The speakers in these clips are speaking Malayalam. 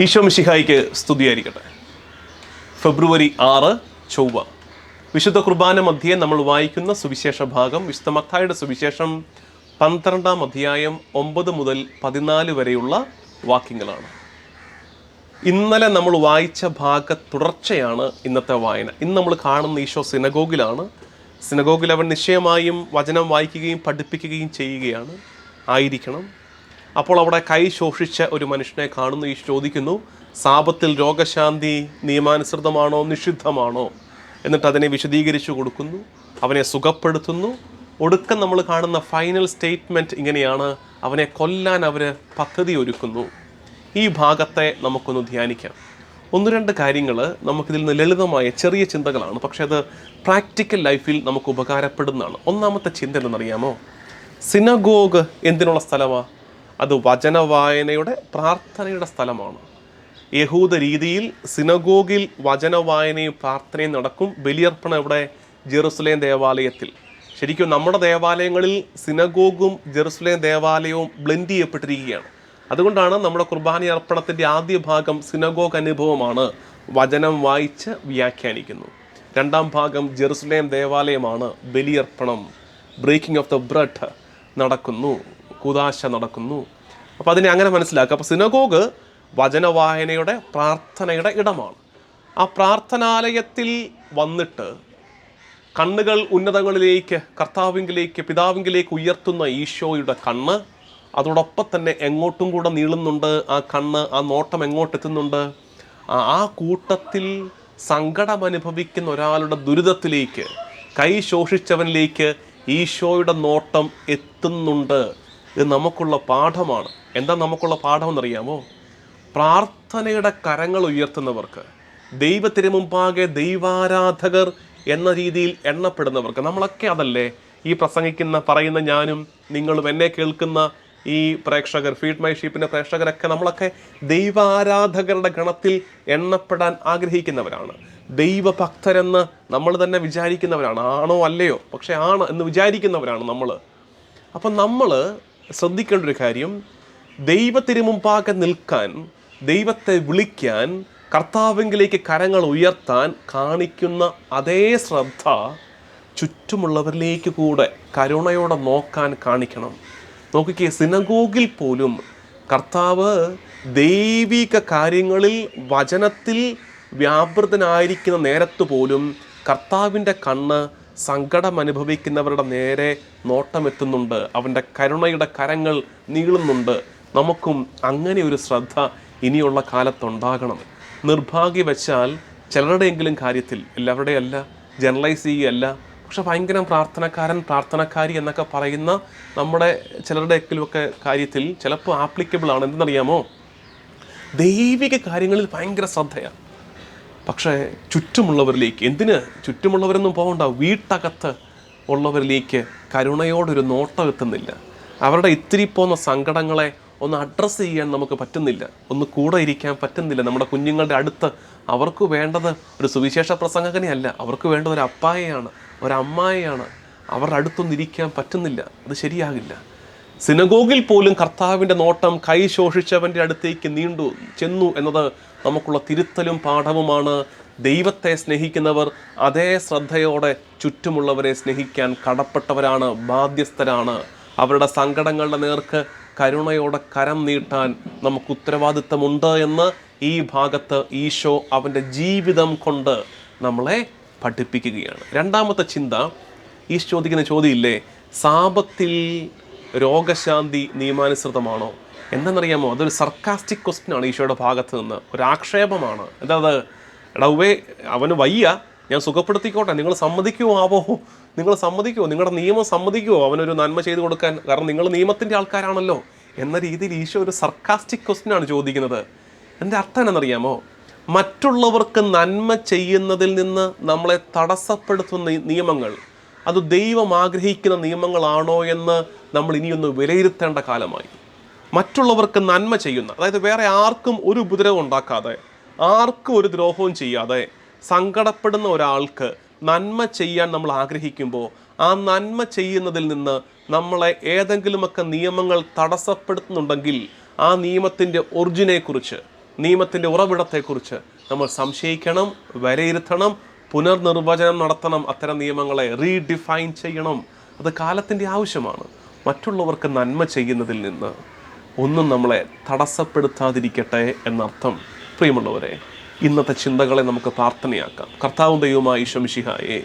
ഈശോ മിശിഹായിക്ക് സ്തുതിയായിരിക്കട്ടെ. ഫെബ്രുവരി ആറ് ചൊവ്വ. വിശുദ്ധ കുർബാന മധ്യേ നമ്മൾ വായിക്കുന്ന സുവിശേഷ ഭാഗം വിശുദ്ധ മത്തായുടെ സുവിശേഷം പന്ത്രണ്ടാം അധ്യായം ഒമ്പത് മുതൽ പതിനാല് വരെയുള്ള വാക്യങ്ങളാണ്. ഇന്നലെ നമ്മൾ വായിച്ച ഭാഗ തുടർച്ചയാണ് ഇന്നത്തെ വായന. ഇന്ന് നമ്മൾ കാണുന്ന ഈശോ സിനഗോഗിലാണ്. സിനഗോഗിൽ അവൻ നിശ്ചയമായും വചനം വായിക്കുകയും പഠിപ്പിക്കുകയും ചെയ്യുകയാണ്. ആയിരിക്കണം. അപ്പോൾ അവിടെ കൈ ശോഷിച്ച ഒരു മനുഷ്യനെ കാണുന്നു. ഈ ചോദിക്കുന്നു സാപത്തിൽ രോഗശാന്തി നിയമാനുസൃതമാണോ നിഷിദ്ധമാണോ? എന്നിട്ട് അതിനെ വിശദീകരിച്ചു കൊടുക്കുന്നു അവനെ സുഖപ്പെടുത്തുന്നു. ഒടുക്കം നമ്മൾ കാണുന്ന ഫൈനൽ സ്റ്റേറ്റ്മെന്റ് ഇങ്ങനെയാണ് അവനെ കൊല്ലാൻ അവർ പദ്ധതി ഒരുക്കുന്നു. ഈ ഭാഗത്തെ നമുക്കൊന്ന് ധ്യാനിക്കാം. ഒന്ന് രണ്ട് കാര്യങ്ങൾ നമുക്കിതിൽ നിന്ന് ലളിതമായ ചെറിയ ചിന്തകളാണ് പക്ഷേ അത് പ്രാക്ടിക്കൽ ലൈഫിൽ നമുക്ക് ഉപകാരപ്പെടുന്നതാണ്. ഒന്നാമത്തെ ചിന്ത എന്തെന്നറിയാമോ സിനഗോഗ് എന്തിനുള്ള സ്ഥലമാണ് അത് വചനവായനയുടെ പ്രാർത്ഥനയുടെ സ്ഥലമാണ്. യഹൂദ രീതിയിൽ സിനഗോഗിൽ വചനവായനയും പ്രാർത്ഥനയും നടക്കും. ബലിയർപ്പണം ഇവിടെ ജെറുസലേം ദേവാലയത്തിൽ. ശരിക്കും നമ്മുടെ ദേവാലയങ്ങളിൽ സിനഗോഗും ജെറുസലേം ദേവാലയവും ബ്ലെൻഡ് ചെയ്യപ്പെട്ടിരിക്കുകയാണ്. അതുകൊണ്ടാണ് നമ്മുടെ കുർബാന അർപ്പണത്തിന്റെ ആദ്യ ഭാഗം സിനഗോഗ് അനുഭവമാണ് വചനം വായിച്ച് വ്യാഖ്യാനിക്കുന്നു. രണ്ടാം ഭാഗം ജെറുസലേം ദേവാലയമാണ് ബലിയർപ്പണം. ബ്രേക്കിംഗ് ഓഫ് ദ ബ്രെഡ് നടക്കുന്നു. കുതാശ നടക്കുന്നു. അപ്പോൾ അതിനെ അങ്ങനെ മനസ്സിലാക്കുക. അപ്പോൾ സിനഗോഗ് വചനവായനയുടെ പ്രാർത്ഥനയുടെ ഇടമാണ്. ആ പ്രാർത്ഥനാലയത്തിൽ വന്നിട്ട് കണ്ണുകൾ ഉന്നതങ്ങളിലേക്ക് കർത്താവിങ്കിലേക്ക് പിതാവിങ്കിലേക്ക് ഉയർത്തുന്ന ഈശോയുടെ കണ്ണ് അതോടൊപ്പം തന്നെ എങ്ങോട്ടും കൂടെ നീളുന്നുണ്ട്. ആ കണ്ണ് ആ നോട്ടം എങ്ങോട്ടെത്തുന്നുണ്ട് ആ- കൂട്ടത്തിൽ സങ്കടം അനുഭവിക്കുന്ന ഒരാളുടെ ദുരിതത്തിലേക്ക് കൈ ശോഷിച്ചവനിലേക്ക് ഈശോയുടെ നോട്ടം എത്തുന്നുണ്ട്. ഇത് നമുക്കുള്ള പാഠമാണ്. എന്താ നമുക്കുള്ള പാഠം എന്നറിയാമോ പ്രാർത്ഥനയുടെ കരങ്ങൾ ഉയർത്തുന്നവർക്ക് ദൈവത്തിന് മുമ്പാകെ ദൈവാരാധകർ എന്ന രീതിയിൽ എണ്ണപ്പെടുന്നവർക്ക് നമ്മളൊക്കെ അതല്ലേ ഈ പ്രസംഗിക്കുന്ന പറയുന്ന ഞാനും നിങ്ങളും എന്നെ കേൾക്കുന്ന ഈ പ്രേക്ഷകർ ഫീഡ് മൈ ഷീപ്പിന്റെ പ്രേക്ഷകരൊക്കെ നമ്മളൊക്കെ ദൈവാരാധകരുടെ ഗണത്തിൽ എണ്ണപ്പെടാൻ ആഗ്രഹിക്കുന്നവരാണ്. ദൈവഭക്തരെന്ന് നമ്മൾ തന്നെ വിചാരിക്കുന്നവരാണ്. ആണോ അല്ലയോ? പക്ഷേ ആണ് എന്ന് വിചാരിക്കുന്നവരാണ് നമ്മൾ അപ്പം നമ്മൾ ശ്രദ്ധിക്കേണ്ട ഒരു കാര്യം. ദൈവത്തിന് മുമ്പാകെ നിൽക്കാൻ ദൈവത്തെ വിളിക്കാൻ കർത്താവെങ്കിലേക്ക് കരങ്ങൾ ഉയർത്താൻ കാണിക്കുന്ന അതേ ശ്രദ്ധ ചുറ്റുമുള്ളവരിലേക്ക് കൂടെ കരുണയോടെ നോക്കാൻ കാണിക്കണം. നോക്കിക്കേ സിനഗോഗിൽ പോലും കർത്താവ് ദൈവിക കാര്യങ്ങളിൽ വചനത്തിൽ വ്യാപൃതനായിരിക്കുന്ന നേരത്ത് പോലും കർത്താവിന്റെ കണ്ണ് സങ്കടം അനുഭവിക്കുന്നവരുടെ നേരെ നോട്ടമെത്തുന്നുണ്ട്. അവന്റെ കരുണയുടെ കരങ്ങൾ നീളുന്നുണ്ട്. നമുക്കും അങ്ങനെ ഒരു ശ്രദ്ധ ഇനിയുള്ള കാലത്തുണ്ടാകണം. നിർഭാഗ്യവശാൽ ചിലരുടെയെങ്കിലും കാര്യത്തിൽ എല്ലാവരുടെയും അല്ല ജനറലൈസ് ചെയ്യുകയല്ല പക്ഷെ ഭയങ്കര പ്രാർത്ഥനക്കാരൻ പ്രാർത്ഥനക്കാരി എന്നൊക്കെ പറയുന്ന നമ്മുടെ ചിലരുടെയെങ്കിലുമൊക്കെ കാര്യത്തിൽ ചിലപ്പോൾ ആപ്ലിക്കബിൾ ആണ്. എന്തെന്നറിയാമോ? ദൈവിക കാര്യങ്ങളിൽ ഭയങ്കര ശ്രദ്ധയാണ്. പക്ഷേ ചുറ്റുമുള്ളവരിലേക്ക് എന്തിന് ചുറ്റുമുള്ളവരൊന്നും പോകണ്ട വീട്ടകത്ത് ഉള്ളവരിലേക്ക് കരുണയോടൊരു നോട്ടം എത്തുന്നില്ല. അവരുടെ ഇത്തിരി പോകുന്ന സങ്കടങ്ങളെ ഒന്ന് അഡ്രസ്സ് ചെയ്യാൻ നമുക്ക് പറ്റുന്നില്ല. ഒന്ന് കൂടെ ഇരിക്കാൻ പറ്റുന്നില്ല. നമ്മുടെ കുഞ്ഞുങ്ങളുടെ അടുത്ത് അവർക്ക് വേണ്ടത് ഒരു സുവിശേഷ പ്രസംഗകനെയല്ല. അവർക്ക് വേണ്ട ഒരു അപ്പായയാണ് ഒരമ്മായയാണ് അവരുടെ അടുത്തൊന്നും ഇരിക്കാൻ പറ്റുന്നില്ല. അത് ശരിയാകില്ല. സിനഗോഗിൽ പോലും കർത്താവിന്റെ നോട്ടം കൈ ശോഷിച്ചവന്റെ അടുത്തേക്ക് നീണ്ടു ചെന്നു എന്നത് നമുക്കുള്ള തിരുത്തലും പാഠവുമാണ്. ദൈവത്തെ സ്നേഹിക്കുന്നവർ അതേ ശ്രദ്ധയോടെ ചുറ്റുമുള്ളവരെ സ്നേഹിക്കാൻ കടപ്പെട്ടവരാണ് ബാധ്യസ്ഥരാണ്. അവരുടെ സങ്കടങ്ങളുടെ നേർക്ക് കരുണയോടെ കരം നീട്ടാൻ നമുക്ക് ഉത്തരവാദിത്തമുണ്ട് എന്ന് ഈ ഭാഗത്ത് ഈശോ അവന്റെ ജീവിതം കൊണ്ട് നമ്മളെ പഠിപ്പിക്കുകയാണ്. രണ്ടാമത്തെ ചിന്ത ഈശോ ചോദിക്കുന്ന ചോദ്യമില്ലേ? സാപത്തിൽ രോഗശാന്തി നിയമാനുസൃതമാണോ? എന്താണെന്നറിയാമോ അതൊരു സർക്കാസ്റ്റിക് ക്വസ്റ്റ്യൻ ആണ് ഈശോയുടെ ഭാഗത്ത് നിന്ന്. ഒരു ആക്ഷേപമാണ് എന്താ ഉവേ അവന് വയ്യ. ഞാൻ സുഖപ്പെടുത്തിക്കോട്ടെ. നിങ്ങൾ സമ്മതിക്കുമോ ആവോ? നിങ്ങൾ സമ്മതിക്കുമോ നിങ്ങളുടെ നിയമം സമ്മതിക്കുമോ അവനൊരു നന്മ ചെയ്തു കൊടുക്കാൻ. കാരണം നിങ്ങൾ നിയമത്തിന്റെ ആൾക്കാരാണല്ലോ. എന്ന രീതിയിൽ ഈശോ ഒരു സർക്കാസ്റ്റിക് ക്വസ്റ്റ്യൻ ആണ് ചോദിക്കുന്നത്. എന്റെ അർത്ഥം എന്നറിയാമോ മറ്റുള്ളവർക്ക് നന്മ ചെയ്യുന്നതിൽ നിന്ന് നമ്മളെ തടസ്സപ്പെടുത്തുന്ന നിയമങ്ങൾ അത് ദൈവം ആഗ്രഹിക്കുന്ന നിയമങ്ങളാണോ എന്ന് നമ്മൾ ഇനിയൊന്ന് വിലയിരുത്തേണ്ട കാലമായി. മറ്റുള്ളവർക്ക് നന്മ ചെയ്യുന്ന അതായത് വേറെ ആർക്കും ഒരു ഉപദ്രവം ഉണ്ടാക്കാതെ ആർക്കും ഒരു ദ്രോഹവും ചെയ്യാതെ സങ്കടപ്പെടുന്ന ഒരാൾക്ക് നന്മ ചെയ്യാൻ നമ്മൾ ആഗ്രഹിക്കുമ്പോൾ ആ നന്മ ചെയ്യുന്നതിൽ നിന്ന് നമ്മളെ ഏതെങ്കിലുമൊക്കെ നിയമങ്ങൾ തടസ്സപ്പെടുത്തുന്നുണ്ടെങ്കിൽ ആ നിയമത്തിന്റെ ഒറിജിനെക്കുറിച്ച് നിയമത്തിന്റെ ഉറവിടത്തെക്കുറിച്ച് നമ്മൾ സംശയിക്കണം വിലയിരുത്തണം പുനർനിർവചനം നടത്തണം അത്തരം നിയമങ്ങളെ റീഡിഫൈൻ ചെയ്യണം. അത് കാലത്തിന്റെ ആവശ്യമാണ്. മറ്റുള്ളവർക്ക് നന്മ ചെയ്യുന്നതിൽ നിന്ന് ഒന്നും നമ്മളെ തടസ്സപ്പെടുത്താതിരിക്കട്ടെ എന്നർത്ഥം. പ്രിയമുള്ളവരെ ഇന്നത്തെ ചിന്തകളെ നമുക്ക് പ്രാർത്ഥനയാക്കാം. കർത്താവും ദൈവമായി ശംശിഹായെ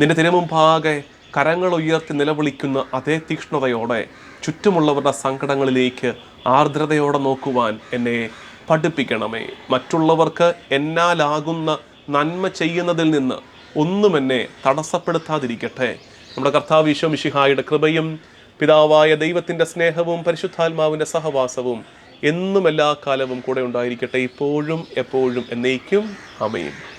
നിന്റെ തിരുമുമ്പാകെ കരങ്ങൾ ഉയർത്തി നിലവിളിക്കുന്ന അതേ തീക്ഷ്ണതയോടെ ചുറ്റുമുള്ളവരുടെ സങ്കടങ്ങളിലേക്ക് ആർദ്രതയോടെ നോക്കുവാൻ എന്നെ പഠിപ്പിക്കണമേ. മറ്റുള്ളവർക്ക് എന്നാലാകുന്ന നന്മ ചെയ്യുന്നതിൽ നിന്ന് ഒന്നും എന്നെ തടസ്സപ്പെടുത്താതിരിക്കട്ടെ. നമ്മുടെ കർത്താവ് ഈശോ മിഷിഹായുടെ കൃപയും പിതാവായ ദൈവത്തിന്റെ സ്നേഹവും പരിശുദ്ധാത്മാവിന്റെ സഹവാസവും എന്നും എല്ലാ കാലവും കൂടെ ഉണ്ടായിരിക്കട്ടെ. ഇപ്പോഴും എപ്പോഴും എന്നേക്കും. അമയും